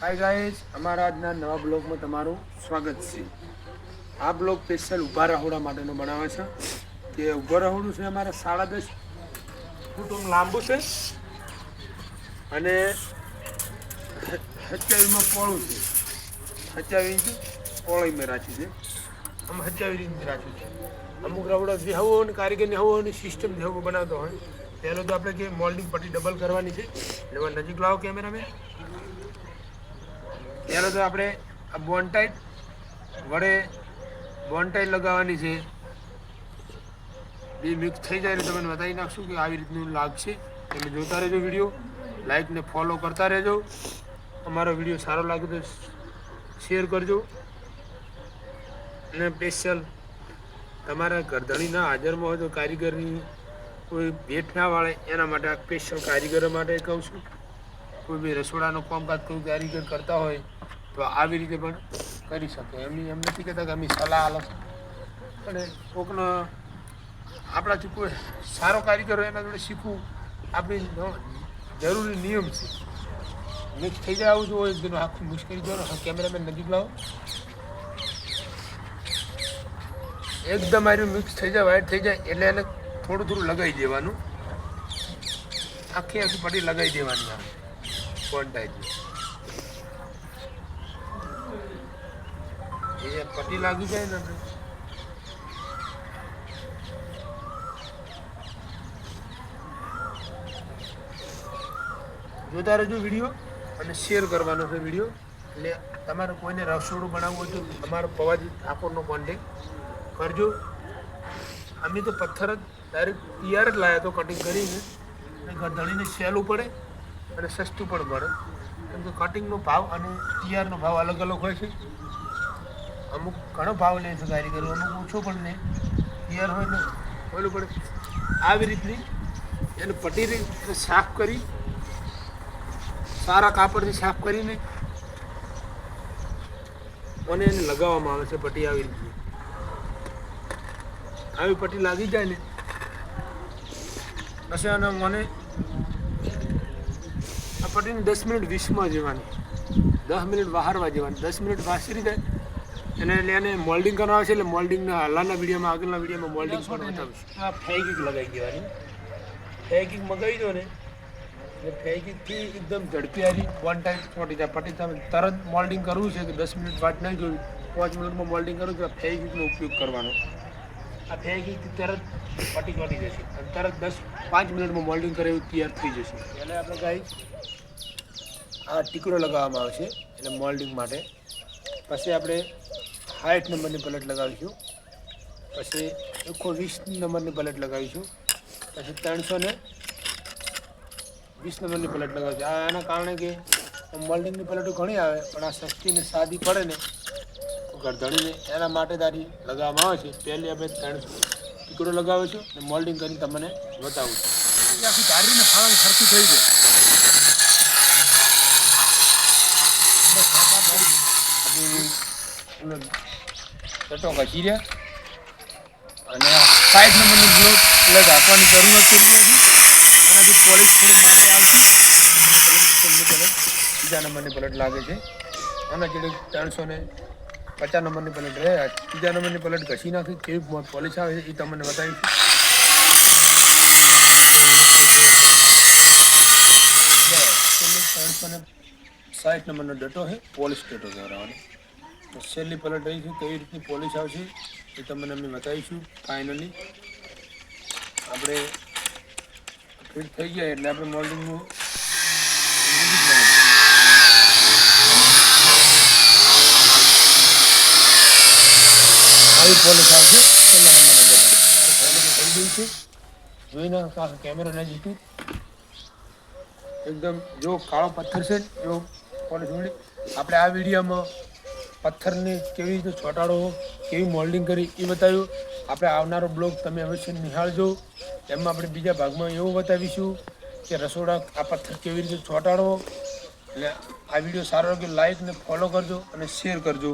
Hi guys અમારા આજના નવા બ્લોગમાં તમારું સ્વાગત છે. આ બ્લોગ સ્પેશિયલ ઊભા રહોડા માટેનો બનાવે છે. કે ઊભા રહોડું છે અમારા સાડા દસ ફૂટ લાંબુ છે. અને સત્યાવીસમાં પોળું છે. સત્યાવીસ ઇંચ પોળાઈ મેં રાખ્યું છે. આમ સત્યાવીસ ઇંચ રાખ્યું છે. અમુક રવડો જે હવો અને કારીગરની હવો અને સિસ્ટમ જેવું બનાવતો હોય, પહેલો તો આપણે કે મોલ્ડિંગ પટ્ટી ડબલ કરવાની છે. એમાં નજીક લાવો કેમેરામેન ત્યારે તો આપણે આ બોન્ટાઈટ વડે બોન્ટાઈટ લગાવવાની છે. બે મિક્સ થઈ જાય એટલે તમને બતાવી નાખશું કે આવી રીતનું લાગશે. તમે જોતા રહેજો વીડિયો લાઈક ને ફોલો કરતા રહેજો. અમારો વીડિયો સારો લાગે તો શેર કરજો. અને સ્પેશિયલ તમારા ગરધણીના હાજરમાં હોય તો કારીગરની કોઈ ભેટ ના વાળે એના માટે આ સ્પેશિયલ કારીગરો માટે કહું છું. કોઈ બી રસોડાનું કામકાજ કોઈ કારીગર કરતા હોય તો આવી રીતે પણ કરી શકે. એમની એમ નથી કહેતા કે અમે સલાહ આલો અને કોકનો આપણાથી કોઈ સારો કારીગર હોય એના જોડે શીખવું આપણી જરૂરી નિયમ છે. મિક્સ થઈ જાય આવું જો એકદમ આખું દો ને કેમેરામેન નજીક લાવો. એકદમ આર્યું મિક્સ થઈ જાય વાઇટ થઈ જાય, એટલે એને થોડું થોડું લગાવી દેવાનું. આખી આખી પટ્ટી લગાવી દેવાની કોન્ટાક્ટ એ પટ્ટી લાગી જાય ને જોતા રહેજો વીડિયો અને શેર કરવાનો છે વીડિયો એટલે તમારે કોઈને રસોડું બનાવવું હોય તો અમારો પવાજી ઠાકોરનો કોન્ટેક કરજો. અમે તો પથ્થર જ ડાયરેક્ટ તૈયાર જ લાવ્યા તો કટિંગ કરીને. અને ગધણીને સહેલું પડે અને સસ્તું પણ પડે. કેમ કે કટિંગનો ભાવ અને તૈયારનો ભાવ અલગ અલગ હોય છે. અમુક ઘણો ભાવ લે છે કારીગરો અમુક ઓછો પણ લે. તૈયાર હોય ને, ઓલું પણ આવી રીતની એને પટી રીતે સાફ કરી, સારા કાપડથી સાફ કરીને અને એને લગાવવામાં આવે છે પટ્ટી આવી રીતે આવી પટ્ટી લાગી જાય ને, પછી અને મને આ પટ્ટીને દસ મિનિટ વીસમાં જવાની, દસ મિનિટ બહારવા જવાની, દસ મિનિટ વાસરી જાય. એને એટલે એને મોલ્ડિંગ કરવા આવે છે એટલે મોલ્ડિંગના હાલના વિડીયોમાં આગળના વિડીયોમાં મોલ્ડિંગ પણ બતાવીશ. આ ફેગિક લગાવી દેવાની. ફેગિક મગાવી દો ને. એટલે ફેગિકથી એકદમ ઝડપી હારી વન ટાઈમ ચોટી જાય પટી તમે તરત મોલ્ડિંગ કરવું છે કે દસ મિનિટ વાટ નહીં જોયું પાંચ મિનિટમાં મોલ્ડિંગ કરવું તો ફેગિકનો ઉપયોગ કરવાનો. આ ફેગિક તરત પટી ચોટી જશે. અને તરત દસ પાંચ મિનિટમાં મોલ્ડિંગ કરે એવું તૈયાર થઈ જશે. એટલે આપણે કાંઈ આ ટીકડો લગાવવામાં આવશે એટલે મોલ્ડિંગ માટે. પછી આપણે સાઠ નંબરની પ્લેટ લગાવીશું. પછી એકસો વીસ નંબરની પ્લેટ લગાવીશું. પછી ત્રણસો ને વીસ નંબરની પ્લેટ લગાવીશું. આ એના કારણે કે મોલ્ડિંગની પ્લેટો ઘણી આવે પણ આ સસ્તી ને સાદી પડે ને ગરધણીને એના માટે તારી લગાવવામાં આવે છે. પહેલી આપણે ત્રણસો ટીકડો લગાવું છું અને મોલ્ડિંગ કરીને તમને બતાવું છું. આખી દાઢીને ફાળાની ખર્ચી થઈ જાય એટલે ખાતા પડી ગઈ. આપણે ઓલો ચટો ઘસી રહ્યા અને સાઈડ નંબરની બ્લોક એટલે રાખવાની જરૂર નથી આનાથી પોલીસ થોડી માથે આવશે બીજા નંબરની પલટ લાગે છે. આના જેટલી ત્રણસો ને પચાસ નંબરની પ્લેટ રહે ત્રીજા નંબરની પ્લેટ ઘસી નાખી. કેવી પોલીસ આવે છે એ તમને બતાવીશું. ત્રણસો ને સાઠ નંબરનો ડટો છે, પોલીસ ડટો કહેવાનો છેલ્લી પલટ રહી છે કેવી રીતની પોલીસ આવશે એ તમને અમે બતાવીશું ફાઇનલી. આપણે ફિટ થઈ ગયા એટલે આપણે મોલ્ડિંગનું આવી પોલીસ આવશે થઈ ગઈ છે. જોઈને કેમેરા નજીકથી એકદમ જો કાળો પથ્થર છે, જો પોલીસ આપણે આ વિડીયોમાં પથ્થરને કેવી રીતે ચોંટાડવો, કેવી મોલ્ડિંગ કરી એ બતાવ્યું. આપણે આવનારો બ્લોગ તમે અવશ્ય નિહાળજો. એમાં આપણે બીજા ભાગમાં એવું બતાવીશું કે રસોડા આ પથ્થર કેવી રીતે ચોંટાડવો. એટલે આ વીડિયો સારો લાગે લાઈક ને ફોલો કરજો અને શેર કરજો.